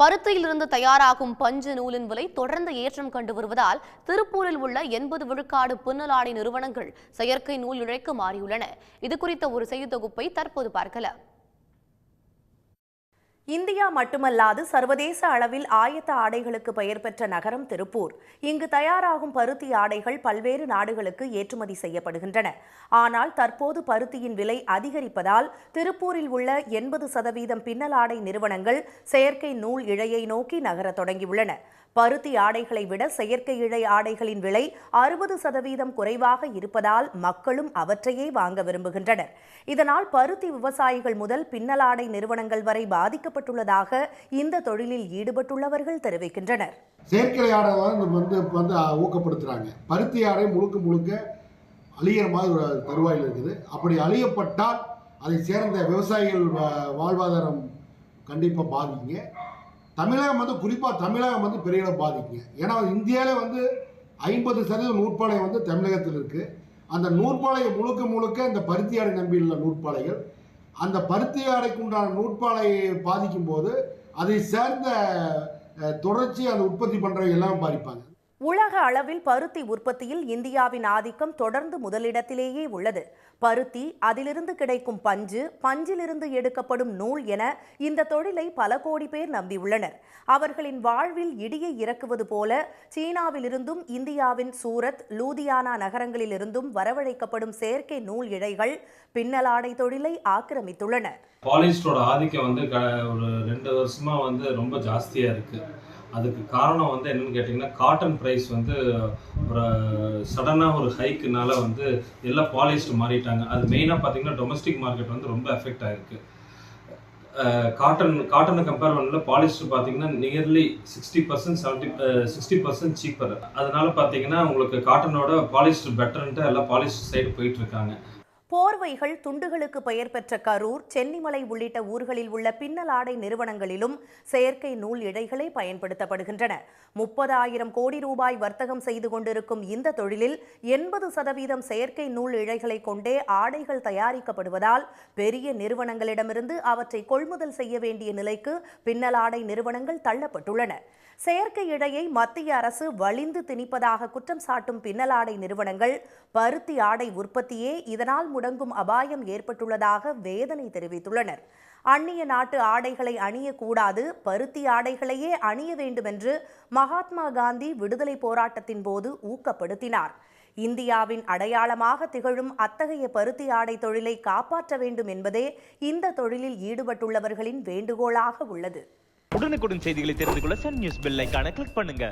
பருத்தியிலிருந்து தயாராகும் பஞ்சு நூலின் விலை தொடர்ந்து ஏற்றம் கண்டு வருவதால் திருப்பூரில் உள்ள எண்பது விழுக்காடு பின்னலாடை நிறுவனங்கள் செயற்கை நூல் இழைக்கு மாறியுள்ளன. இது குறித்த ஒரு செய்தி தொகுப்பை தற்போது பார்க்கலாம். இந்தியா மட்டுமல்லாது சர்வதேச அளவில் ஆயத்த ஆடைகளுக்கு பெயர் பெற்ற நகரம் திருப்பூர். இங்கு தயாராகும் பருத்தி ஆடைகள் பல்வேறு நாடுகளுக்கு ஏற்றுமதி செய்யப்படுகின்றன. ஆனால் தற்போது பருத்தியின் விலை அதிகரிப்பதால் திருப்பூரில் உள்ள எண்பது சதவீதம் பின்னலாடை நிறுவனங்கள் செயற்கை நூல் இழையை நோக்கி நகரத் தொடங்கியுள்ளன. பருத்தி ஆடைகளை விட செயற்கை இழை ஆடைகளின் விலை அறுபது சதவீதம் குறைவாக இருப்பதால் மக்களும் அவற்றையே வாங்க விரும்புகின்றனர். இதனால் பருத்தி விவசாயிகள் முதல் பின்னலாடை நிறுவனங்கள் வரை பாதிக்கப்பட்டுள்ளதாக இந்த தொழிலில் ஈடுபட்டுள்ளவர்கள் தெரிவிக்கின்றனர். செயற்கை ஆடை வந்து வந்து ஊக்கப்படுத்துகிறாங்க பருத்தி ஆடை முழுக்க முழுக்க அழியிற மாதிரி ஒரு தருவாயில் இருக்குது. அப்படி அழியப்பட்டால் அதை சேர்ந்த விவசாயிகள் வாழ்வாதாரம் கண்டிப்பாக பாதிங்க. தமிழகம் வந்து குறிப்பாக தமிழகம் வந்து பெரிய இடம் பாதிக்குங்க. ஏன்னா இந்தியாவிலே வந்து ஐம்பது சதவீதம் நூற்பாலை வந்து தமிழகத்தில் இருக்குது அந்த நூற்பாலையை முழுக்க முழுக்க இந்த பருத்தி ஆடை நம்பியுள்ள நூற்பாலைகள் அந்த பருத்தி ஆடைக்கு உண்டான நூற்பாலையை பாதிக்கும் போது அதை சேர்ந்த தொடர்ச்சி அந்த உற்பத்தி பண்ணுறவங்க எல்லாம் பாதிப்பாங்க. உலக அளவில் பருத்தி உற்பத்தியில் இந்தியாவின் ஆதிக்கம் தொடர்ந்து முதலிடத்திலேயே உள்ளது. பருத்தி அதிலிருந்து கிடைக்கும் பஞ்சு பஞ்சிலிருந்து எடுக்கப்படும் நூல் என இந்த தொழிலை பல கோடி பேர் நம்பியுள்ளனர். அவர்களின் வாழ்வில் இடியை இறக்குவது போல சீனாவிலிருந்தும் இந்தியாவின் சூரத் லூதியானா நகரங்களிலிருந்தும் வரவழைக்கப்படும் செயற்கை நூல் இழைகள் பின்னலாடை தொழிலை ஆக்கிரமித்துள்ளன. பாலிஸ்டரோட ஆதிக்கம் வந்து ஒரு ரெண்டு வருஷமா வந்து ரொம்ப ஜாஸ்தியா இருக்கு. அதுக்கு காரணம் வந்து என்னன்னு கேட்டிங்கன்னா காட்டன் ப்ரைஸ் வந்து ஒரு சடனாக ஒரு ஹைக்குனால வந்து எல்லாம் பாலிஸ்ட் மாறிட்டாங்க. அது மெயினாக பார்த்தீங்கன்னா டொமஸ்டிக் மார்க்கெட் வந்து ரொம்ப எஃபெக்ட் ஆயிருக்கு. காட்டன் காட்டனை கம்பேர் பண்ணல பாலிஸ்டர் பார்த்தீங்கன்னா nearly sixty percent seventy sixty percent cheaper அதனால பார்த்தீங்கன்னா உங்களுக்கு காட்டனோட பாலிஸ்டர் பெட்டர்ன்ட்டு எல்லாம் பாலிஸ்டர் சைடு போயிட்டு இருக்காங்க. போர்வைகள் துண்டுகளுக்கு பெயர் பெற்ற கரூர் சென்னிமலை உள்ளிட்ட ஊர்களில் உள்ள பின்னலாடை நிறுவனங்களிலும் செயற்கை நூல் இழைகளை பயன்படுத்தப்படுகின்றன. முப்பதாயிரம் கோடி ரூபாய் வர்த்தகம் செய்து கொண்டிருக்கும் இந்த தொழிலில் எண்பது சதவீதம் செயற்கை நூல் இழைகளை கொண்டே ஆடைகள் தயாரிக்கப்படுவதால் பெரிய நிறுவனங்களிடமிருந்து அவற்றை கொள்முதல் செய்ய வேண்டிய நிலைக்கு பின்னலாடை நிறுவனங்கள் தள்ளப்பட்டுள்ளன. செயற்கை இழையை மத்திய அரசு வலிந்து திணிப்பதாக குற்றம் சாட்டும் பின்னலாடை நிறுவனங்கள் பருத்தி ஆடை உற்பத்தியே இதனால் முடங்கும் அபாயம் ஏற்பட்டுள்ளதாக வேதனை தெரிவித்துள்ளனர். அந்நிய நாட்டு ஆடைகளை அணியக்கூடாது பருத்தி ஆடைகளையே அணிய வேண்டுமென்று மகாத்மா காந்தி விடுதலை போராட்டத்தின் போது ஊக்கப்படுத்தினார். இந்தியாவின் அடையாளமாக திகழும் அத்தகைய பருத்தி ஆடை தொழிலை காப்பாற்ற வேண்டும் என்பதே இந்த தொழிலில் ஈடுபட்டுள்ளவர்களின் வேண்டுகோளாக உள்ளது. உடனுக்குடன் செய்திகளை தெரிந்து கொள்ள சன் நியூஸ் பெல் கிளிக் பண்ணுங்க.